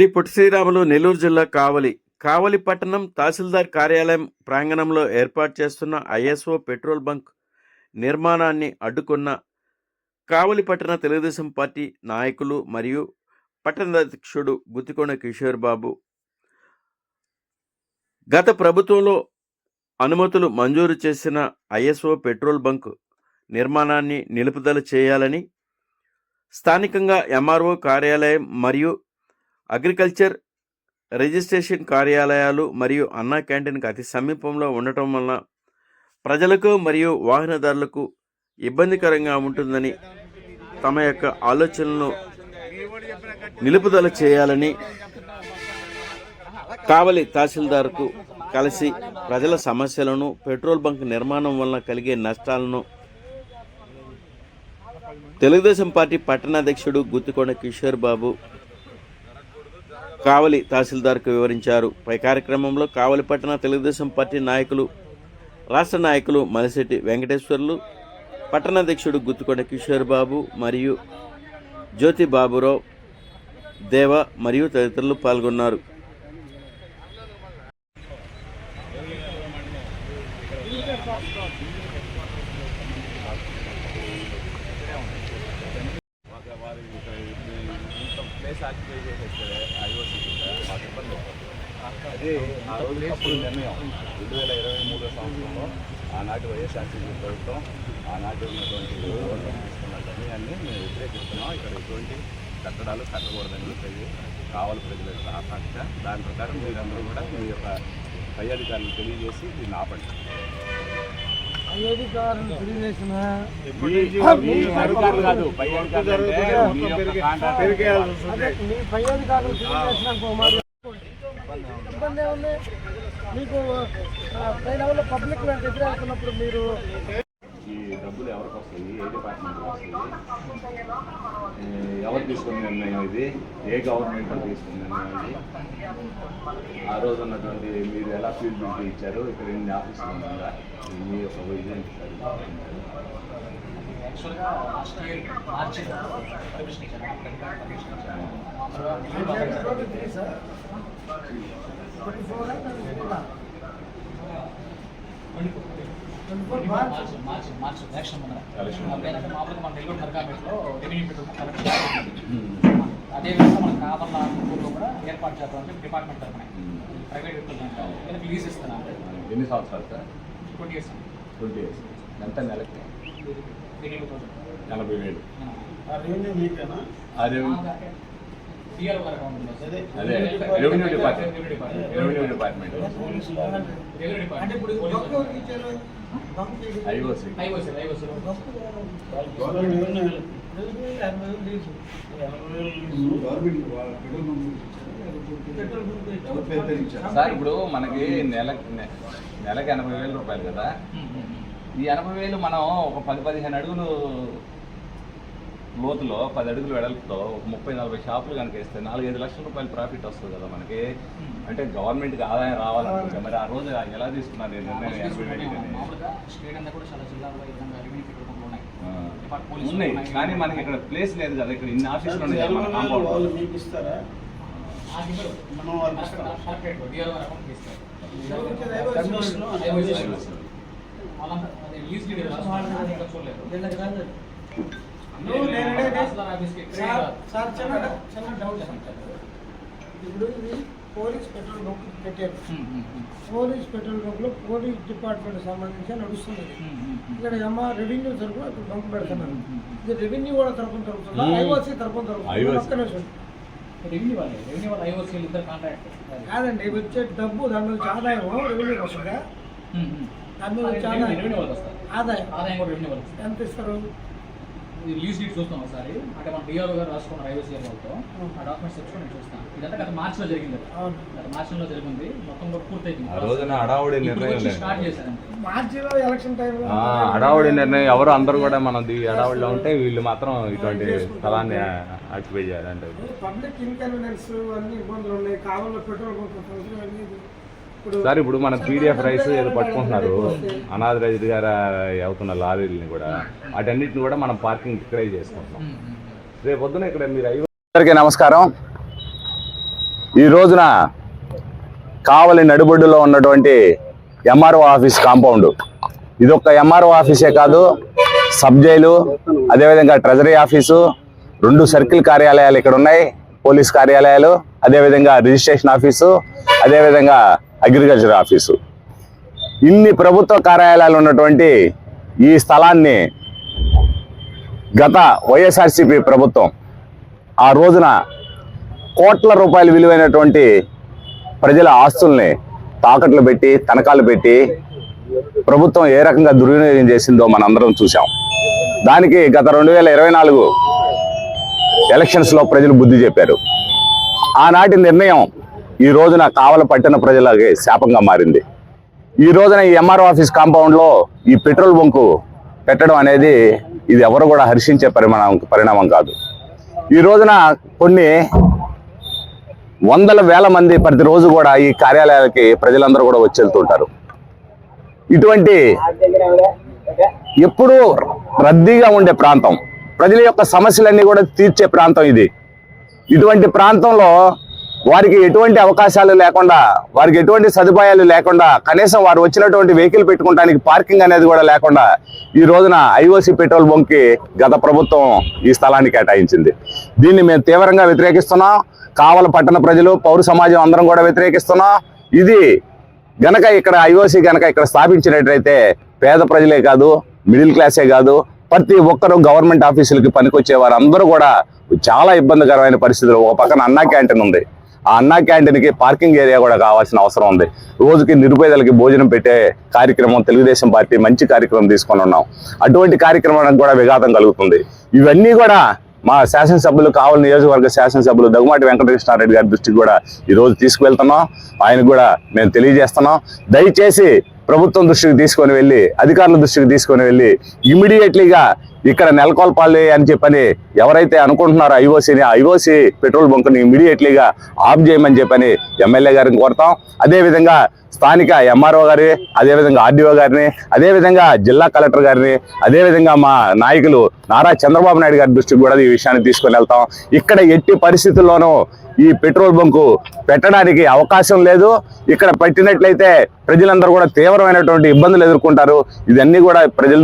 శ్రీ పొట్టి శ్రీరాములు నెల్లూరు జిల్లా కావలి కావలి పట్టణం తహసీల్దార్ కార్యాలయం ప్రాంగణంలో ఏర్పాటు చేస్తున్న ఐఎస్ఓ పెట్రోల్ బంక్ నిర్మాణాన్ని అడ్డుకున్న కావలి పట్టణ తెలుగుదేశం పార్టీ నాయకులు మరియు పట్టణాధ్యక్షుడు గుత్తికొండ కిషోర్ బాబు. గత ప్రభుత్వంలో అనుమతులు మంజూరు చేసిన ఐఎస్ఓ పెట్రోల్ బంక్ నిర్మాణాన్ని నిలుపుదల చేయాలని స్థానికంగా ఎంఆర్ఓ కార్యాలయం మరియు అగ్రికల్చర్ రిజిస్ట్రేషన్ కార్యాలయాలు మరియు అన్నా క్యాంటీన్కి అతి సమీపంలో ఉండటం వలన ప్రజలకు మరియు వాహనదారులకు ఇబ్బందికరంగా ఉంటుందని తమ యొక్క ఆలోచనలను నిలుపుదల చేయాలని కావలి తహసీల్దార్కు కలిసి ప్రజల సమస్యలను పెట్రోల్ బంక్ నిర్మాణం వలన కలిగే నష్టాలను తెలుగుదేశం పార్టీ పట్టణాధ్యక్షుడు గుత్తికొండ కిషోర్ బాబు కావలి తహసీల్దార్కు వివరించారు. పై కార్యక్రమంలో కావలి పట్టణ తెలుగుదేశం పార్టీ నాయకులు రాష్ట్ర నాయకులు మలిశెట్టి వెంకటేశ్వర్లు పట్టణాధ్యక్షుడు గుత్తుకొండ కిషోర్ బాబు మరియు జ్యోతి బాబురావు దేవ మరియు తదితరులు పాల్గొన్నారు ఒక వారి ఇక్కడ ఇంత ప్లేస్ ఆక్యుపై చేసేస్తే ఐఓసీ మాకు ఇబ్బంది అవుతుంది. అదే ఆ రోజు తప్పుడు నిర్ణయం రెండు వేల ఇరవై మూడో సంవత్సరంలో ఆనాటి వైఎస్ఆర్సీపీ ప్రభుత్వం ఆనాటి ఉన్నటువంటి ఓటమి తీసుకున్న నిర్ణయాన్ని మేము వ్యతిరేకిస్తున్నాం ఇక్కడ ఎటువంటి కట్టడాలు కట్టకూడదని చెప్పేది కావాలి ప్రజలకు ఆకాంక్ష దాని ప్రకారం మీరందరూ కూడా మీ యొక్క పై అధికారులు తెలియజేసి దీన్ని ఆపండి ఇబ్బంది ఏముంది? మీకు పై లెవెల్లో పబ్లిక్ నాకు ఎదురవుతున్నప్పుడు మీరు ఈ డబ్బులు ఎవరికి వస్తాయి? ఏ డిపార్ట్మెంట్కి వస్తాయి? ఎవరు తీసుకున్న నిర్ణయం ఇది? ఏ గవర్నమెంట్ తీసుకున్న నిర్ణయం ఇది? ఆ రోజు ఉన్నటువంటి మీరు ఎలా ఫీల్డ్ ఇచ్చారు? ఇక్కడ ఎన్ని ఆఫీసులు ఉన్నాయా? మీ యొక్క విజయం సార్ యాక్చువల్గా లాస్ట్ ఇయర్ మార్చి పర్మిషన్ ఇచ్చాను రెవెన్యూ కలెక్షన్ అదే విధంగా మన కావల్ల ఊళ్ళో కూడా ఏర్పాటు చేద్దాం అంటే డిపార్ట్మెంట్ తరఫున ప్రైవేట్ వ్యక్తులు లీజ్ ఇస్తున్నాం ఎన్ని సంవత్సరాలు sir? Twenty years twenty years ఎంత నెలకి? ఎనభై వేలు. అకౌంట్ అదే. Revenue department revenue department revenue అంటే ఇప్పుడు సార్ ఇప్పుడు మనకి నెలకి నె- నెలకి ఎనభై వేల రూపాయలు కదా. ఈ ఎనభై వేలు మనం ఒక పది పదిహేను అడుగులు లోతులో పది అడుగులు వెడల్పుతో ఒక ముప్పై నలభై షాపులు కనుక వేస్తే నాలుగైదు లక్షల రూపాయలు ప్రాఫిట్ వస్తుంది కదా మనకి. అంటే గవర్నమెంట్కి ఆదాయం రావాలనుకుంటే మరి ఆ రోజు ఎలా తీసుకున్నారు పెట్టుకుంటూ ఉన్నాయి. కానీ మనకి ఇక్కడ ప్లేస్ లేదు కదా. ఇక్కడ ఇన్ని ఆఫీసులు ఉన్నాయి మన కాంపౌండ్ మీకు ఇస్తారా? మనం వాళ్ళకి ఇస్తాం. వాళ్ళు. లీజ్ సార్ చిన్న చిన్న డౌట్ ఇప్పుడు ఇది పోలీస్ పెట్రోల్ బంక్ పెట్టారు. పోలీస్ పెట్రోల్ బంక్లో పోలీస్ డిపార్ట్మెంట్ సంబంధించి నడుస్తుంది. ఉమ్, ఉమ్, ఉమ్. ఇక్కడ ఏమో రెవెన్యూ తరఫున ఇక్కడ బంక్ పెడుతున్నారు. ఇది రెవెన్యూ కూడా తరఫున జరుగుతుందా? Hmm. ఐఓసీ తరఫున జరుగుతుందా. రెవెన్యూ వాళ్ళే రెవెన్యూ వాళ్ళ ఐఓసీ ఇద్దరు కాంట్రాక్ట్ కాదండి వచ్చే డబ్బు దాని నుంచి ఆదాయం రెవెన్యూకి వస్తుందా? దాని మీద రెవెన్యూ ఆదాయం. ఆదాయం. రెవెన్యూ ఎంత ఇస్తారు? లీజ్ డీట్ చూస్తాం ఒకసారి. అంటే మన డిఆర్ గారు రాసుకున్న ఐఓసీ వాళ్ళతో. ఆ డాక్యుమెంట్స్ తెచ్చుకొని నేను చూస్తాను. ఇదంతా గత మార్చిలో జరిగింది. గత మార్చిలో జరిగింది. మొత్తం కూడా పూర్తయింది. ఆ రోజున హడావుడి ఇప్పుడు నిర్ణయం లేదు. స్టార్ట్ చేశారంటే మార్చిలో ఎలక్షన్ టైంలో ఆ, హడావుడి నిర్ణయం. ఎవరు అందరూ కూడా మనం హడావుడిలో ఉంటే వీళ్ళు మాత్రం ఇటువంటి స్థలాన్ని ఆక్యుపై చేయాలంటే పబ్లిక్ ఇన్కన్వీనియన్స్ అన్ని ఇబ్బందులు ఉన్నాయి. కావాలో పెట్రోల్ బంక్ సార్ ఇప్పుడు మన పీడిఎఫ్ రైస్ ఏదో పట్టుకుంటున్నారు. అనాథరైజ్డ్ గారు అవుతున్న లారీలని కూడా. వాటన్నిటిని కూడా మనం పార్కింగ్ ఇక్కడే చేసుకుంటున్నాం. రేపు పొద్దున ఇక్కడ మీరు అందరికీ నమస్కారం. ఈ రోజున కావలి నడిబొడ్డులో ఉన్నటువంటి ఎంఆర్ఓ ఆఫీస్ కాంపౌండ్. ఇది ఒక ఎంఆర్ఓ ఆఫీసే కాదు సబ్ జైలు అదేవిధంగా ట్రెజరీ ఆఫీసు రెండు సర్కిల్ కార్యాలయాలు ఇక్కడ ఉన్నాయి పోలీస్ కార్యాలయాలు అదేవిధంగా రిజిస్ట్రేషన్ ఆఫీసు అదేవిధంగా అగ్రికల్చర్ ఆఫీసు. ఇన్ని ప్రభుత్వ కార్యాలయాలు ఉన్నటువంటి ఈ స్థలాన్ని గత వైఎస్ఆర్సీపీ ప్రభుత్వం ఆ రోజున కోట్ల రూపాయలు విలువైనటువంటి ప్రజల ఆస్తుల్ని తాకట్లు పెట్టి తనఖాలు పెట్టి ప్రభుత్వం ఏ రకంగా దుర్వినియోగం చేసిందో మనందరం చూసాం దానికి గత రెండు వేల ఇరవై నాలుగు ఎలక్షన్స్లో ప్రజలు బుద్ధి చెప్పారు. ఆనాటి నిర్ణయం ఈ రోజున కావల పట్టణ ప్రజలకి శాపంగా మారింది. ఈ రోజున ఈ ఎంఆర్ఓ ఆఫీస్ కాంపౌండ్లో ఈ పెట్రోల్ బంకు పెట్టడం అనేది ఇది ఎవరు కూడా హర్షించే పరిమాణం పరిణామం కాదు. ఈ రోజున కొన్ని వందల వేల మంది ప్రతిరోజు కూడా ఈ కార్యాలయాలకి ప్రజలందరూ కూడా వచ్చి వెళ్తుంటారు. ఇటువంటి ఎప్పుడూ రద్దీగా ఉండే ప్రాంతం ప్రజల యొక్క సమస్యలన్నీ కూడా తీర్చే ప్రాంతం ఇది. ఇటువంటి ప్రాంతంలో వారికి ఎటువంటి అవకాశాలు లేకుండా వారికి ఎటువంటి సదుపాయాలు లేకుండా కనీసం వారు వచ్చినటువంటి వెహికల్ పెట్టుకోవడానికి పార్కింగ్ అనేది కూడా లేకుండా ఈ రోజున ఐఓసి పెట్రోల్ బంక్కి గత ప్రభుత్వం ఈ స్థలాన్ని కేటాయించింది. దీన్ని మేము తీవ్రంగా వ్యతిరేకిస్తున్నాం. కావల పట్టణ ప్రజలు పౌర సమాజం అందరం కూడా వ్యతిరేకిస్తున్నాం. ఇది గనక ఇక్కడ ఐఓసి గనక ఇక్కడ స్థాపించినట్లయితే పేద ప్రజలే కాదు మిడిల్ క్లాసే కాదు ప్రతి ఒక్కరూ గవర్నమెంట్ ఆఫీసులకి పనికొచ్చే వారు అందరూ కూడా చాలా ఇబ్బందికరమైన పరిస్థితులు. ఒక పక్కన అన్నా క్యాంటీన్ ఉంది. ఆ అన్నా క్యాంటీన్కి పార్కింగ్ ఏరియా కూడా కావాల్సిన అవసరం ఉంది. రోజుకి నిరుపేదలకి భోజనం పెట్టే కార్యక్రమం తెలుగుదేశం పార్టీ మంచి కార్యక్రమం తీసుకొని ఉన్నాం. అటువంటి కార్యక్రమానికి కూడా విఘాతం కలుగుతుంది. ఇవన్నీ కూడా మా శాసనసభ్యులు కావాలి నియోజకవర్గ శాసనసభ్యులు దగ్గుమాటి వెంకటకృష్ణారెడ్డి గారి దృష్టికి కూడా ఈ రోజు తీసుకువెళ్తున్నాం. ఆయనకు కూడా మేము తెలియజేస్తున్నాం. దయచేసి ప్రభుత్వం దృష్టికి తీసుకొని వెళ్ళి అధికారుల దృష్టికి తీసుకొని వెళ్ళి ఇమీడియట్లీగా ఇక్కడ నెలకొల్పాలి అని చెప్పని ఎవరైతే అనుకుంటున్నారో ఐఓసీని ఐఓసీ పెట్రోల్ బంక్ని ఇమీడియట్లీగా ఆఫ్ చేయమని చెప్పని ఎమ్మెల్యే గారిని కోరుతాం. అదేవిధంగా స్థానిక ఎంఆర్ఓ గారి అదేవిధంగా ఆర్డీఓ గారిని అదేవిధంగా జిల్లా కలెక్టర్ గారిని అదేవిధంగా మా నాయకులు నారా చంద్రబాబు నాయుడు గారి దృష్టికి కూడా ఈ విషయాన్ని తీసుకొని వెళ్తాం. ఇక్కడ ఎట్టి పరిస్థితుల్లోనూ ఈ పెట్రోల్ బంకు పెట్టడానికి అవకాశం లేదు. ఇక్కడ పెట్టినట్లయితే ప్రజలందరూ కూడా తీవ్రమైనటువంటి ఇబ్బందులు ఎదుర్కొంటారు. ఇవన్నీ కూడా ప్రజలు